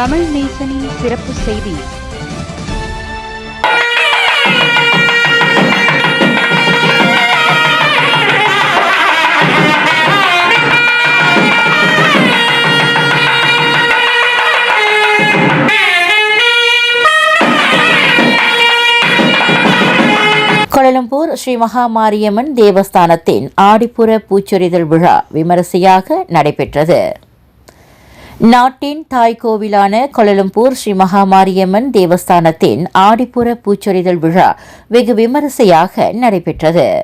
தமிழ் நேசனின் சிறப்பு செய்தி. கோலலம்பூர் ஸ்ரீ மகாமாரியம்மன் தேவஸ்தானத்தின் ஆடிப்புற பூச்சொரிதல் விழா விமரிசையாக நடைபெற்றது. நாட்டின் தாய் கோவிலான கொலலம்பூர் ஸ்ரீ மகாமாரியம்மன் தேவஸ்தானத்தின் ஆடிப்புற பூச்சொரிதல் விழா வெகு விமரிசையாக நடைபெற்றது.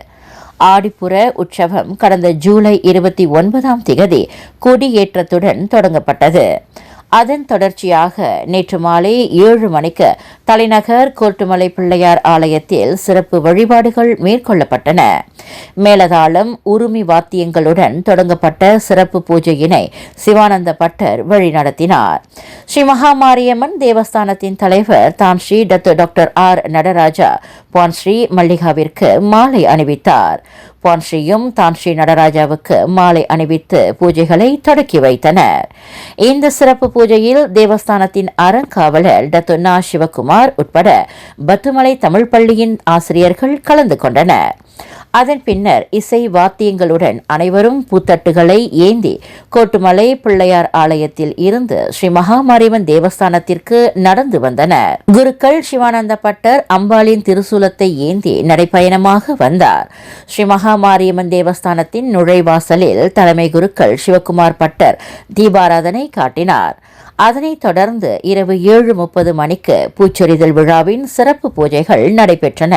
ஆடிப்புற உற்சவம் கடந்த ஜூலை இருபத்தி ஒன்பதாம் திகதி கொடியேற்றத்துடன் தொடங்கப்பட்டது. அதன் தொடர்ச்சியாக நேற்று மாலை ஏழு மணிக்கு தலைநகர் கோட்டுமலை பிள்ளையார் ஆலயத்தில் சிறப்பு வழிபாடுகள் மேற்கொள்ளப்பட்டன. மேலதாளம் உருமி வாத்தியங்களுடன் தொடங்கப்பட்ட சிறப்பு பூஜையினை சிவானந்த பட்டர் வழிநடத்தினார். ஸ்ரீ மகாமாரியம்மன் தேவஸ்தானத்தின் தலைவர் தான் ஸ்ரீ டாக்டர் ஆர் நடராஜா பான் ஸ்ரீ மல்லிகாவிற்கு மாலை அணிவித்தார். பான்ஸ்ரீயும் தான்ஸ்ரீ நடராஜாவுக்கு மாலை அணிவித்து பூஜைகளை தொடக்கி வைத்தனர். இந்த சிறப்பு பூஜையில் தேவஸ்தானத்தின் அறங்காவலர் டத்து நா சிவகுமார் உட்பட பத்துமலை தமிழ் பள்ளியின் ஆசிரியர்கள் கலந்து கொண்டனர். அதன் பின்னர் இசை வாத்தியங்களுடன் அனைவரும் பூத்தட்டுகளை ஏந்தி கோட்டுமலை பிள்ளையார் ஆலயத்தில் இருந்து ஸ்ரீ மகாமாரியம்மன் தேவஸ்தானத்திற்கு நடந்து வந்தனர். குருக்கள் சிவானந்த பட்டர் அம்பாளின் திருசூலத்தை ஏந்தி நடைப்பயணமாக வந்தார். ஸ்ரீ மகாமாரியம்மன் தேவஸ்தானத்தின் நுழைவாசலில் தலைமை குருக்கள் சிவகுமார் பட்டர் தீபாராதனை காட்டினார். அதனைத் தொடர்ந்து இரவு ஏழு முப்பது மணிக்கு பூச்சொரிதல் விழாவின் சிறப்பு பூஜைகள் நடைபெற்றன.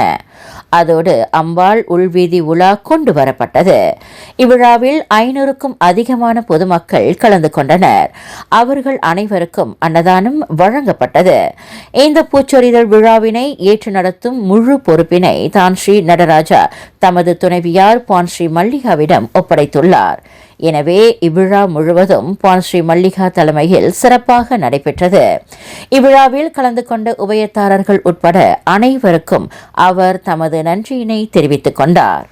அதோடு அம்பாள் உள்வீதி உலா கொண்டு வரப்பட்டது. இவ்விழாவில் ஐநூறுக்கும் அதிகமான பொதுமக்கள் கலந்து கொண்டனர். அவர்கள் அனைவருக்கும் அன்னதானம் வழங்கப்பட்டது. இந்த பூச்சொரிதல் விழாவினை ஏற்று நடத்தும் முழு பொறுப்பினை தான் ஸ்ரீ நடராஜா தமது துணைவியார் பான் ஸ்ரீ மல்லிகாவிடம் ஒப்படைத்துள்ளார். எனவே இவ்விழா முழுவதும் பான் ஸ்ரீ மல்லிகா தலைமையில் சிறப்பாக நடைபெற்றது. இவ்விழாவில் கலந்து கொண்ட உபயத்தாரர்கள் உட்பட அனைவருக்கும் அவர் தமது நன்றியினை தெரிவித்துக் கொண்டார்.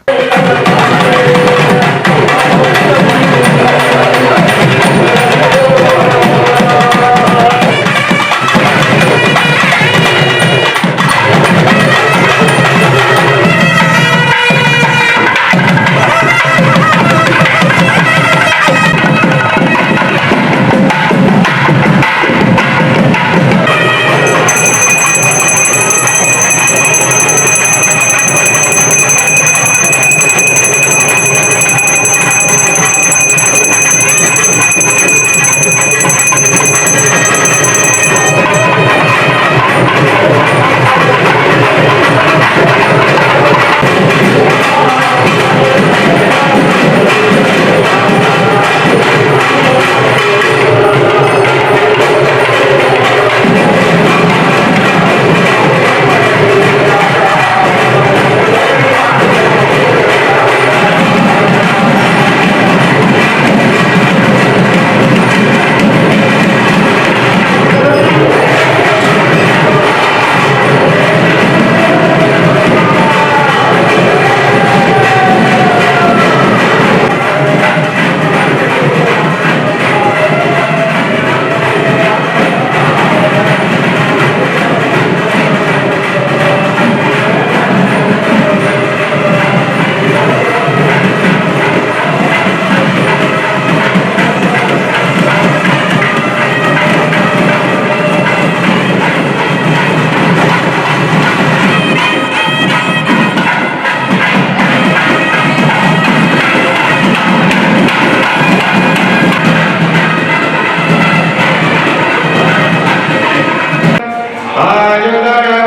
Obrigado.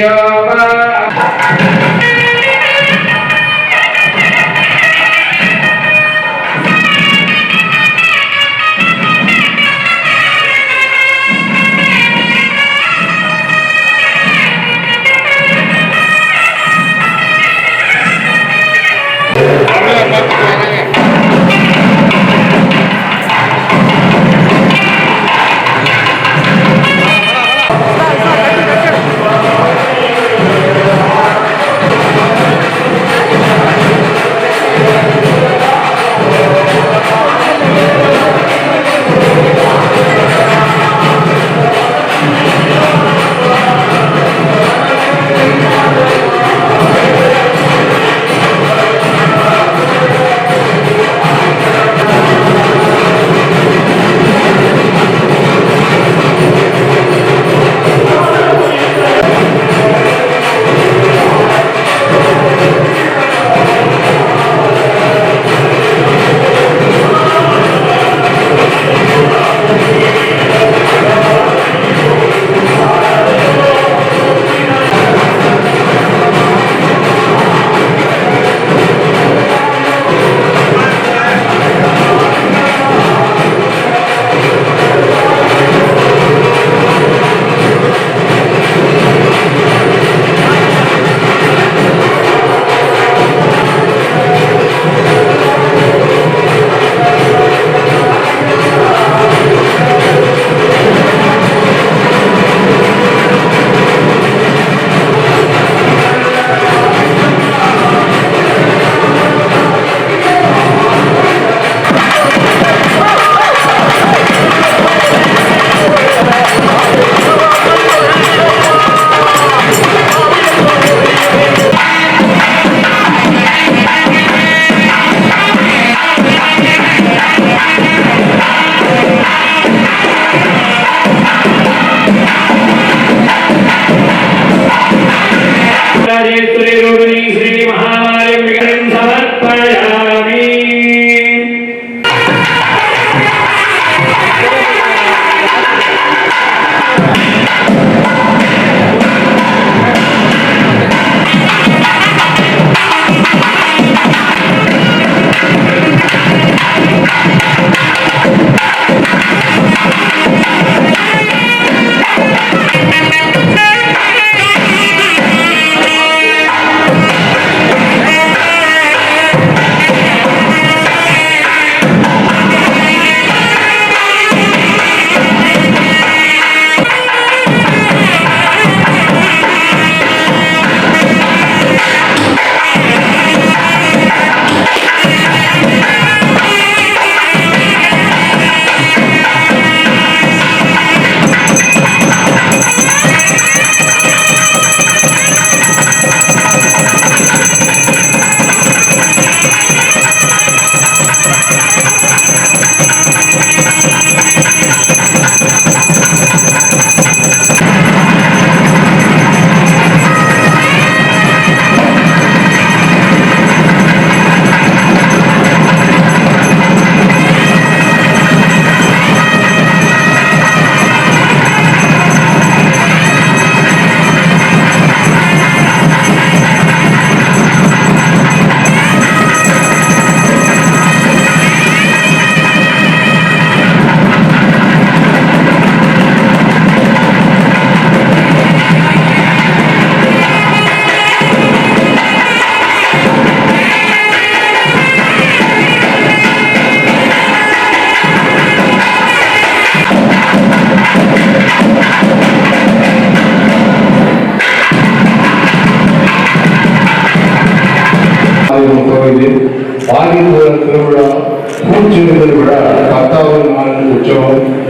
Gloria.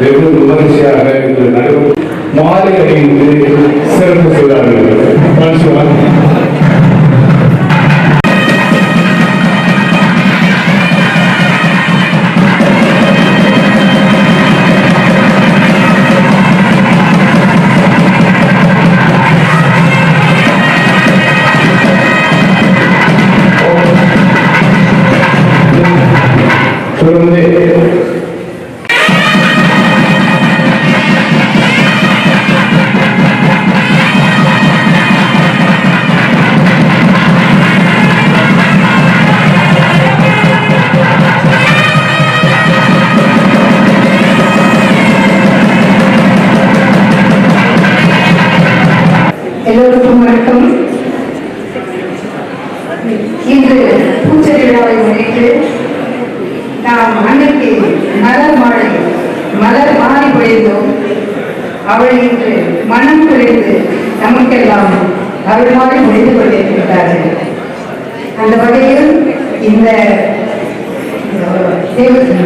வெகு விமர்சையாக இன்று நடைபெறும் மாலை அணிந்து சிறப்பு செய்தார்கள் பூச்செடி நாம் அன்னைக்கு மலர் மாலை மலர் மாறி பொழிந்தோம். அவள் இன்று மனம் குறைந்து நமக்கெல்லாம் அவள் மாறி முடிந்து கொண்டிருக்கிறார்கள் அந்த வகையில் இந்த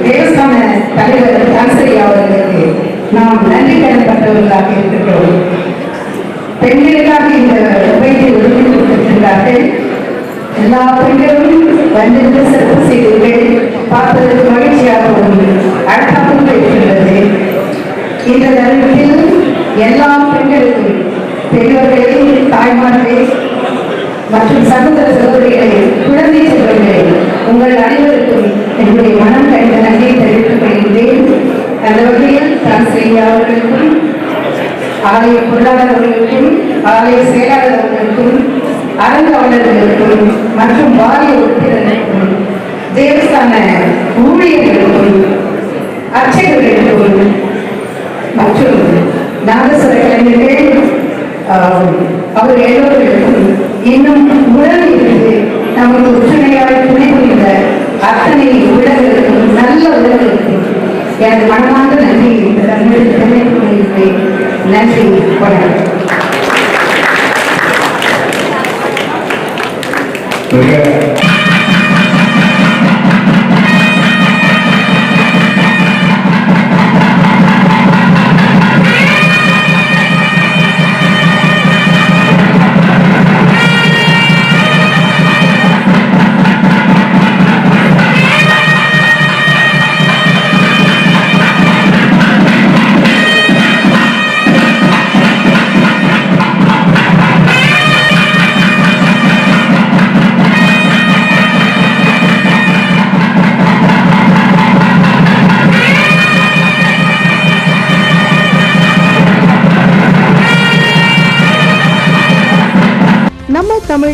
தேவஸ்தான தலைவர் தான்சரி அவர்களுக்கு நாம் நன்றி கடன்பட்டவர்களாக இருக்கின்றோம். பெண்களுக்காக இந்த உபயத்தை ஒதுக்கி கொடுத்திருக்கிறார்கள் எல்லா பெண்களும் வந்திருந்து சிறப்பு செய்தீர்கள் பார்ப்பதற்கு மகிழ்ச்சியாகவும் அழகாகவும் இருக்கின்றது இந்த தருணத்தில் எல்லா பெண்களுக்கும் பெரியவர்களே தாய்மார்களே மற்றும் சகோதர சகோதரிகளே குழந்தை செல்வங்களே உங்கள் அனைவருக்கும் என்னுடைய மனம் கழிந்த நன்றியை தெரிவித்துக் கொள்கின்றேன். அந்த வகையில் தான்சிரியா அவர்களுக்கும் ஆலய பொருளாளர்களுக்கும் ஆலய செயலாளர் அவர்களுக்கும் மற்றும் வாரிய உறுப்பினர்களுக்கும் தேவஸ்தான ஊழியர்களுக்கும் அர்ச்சகர்களுக்கும் மற்றும் நாதஸ்வர கலைஞர்கள் அவர் எல்லோருக்கும் இன்னும் உடல்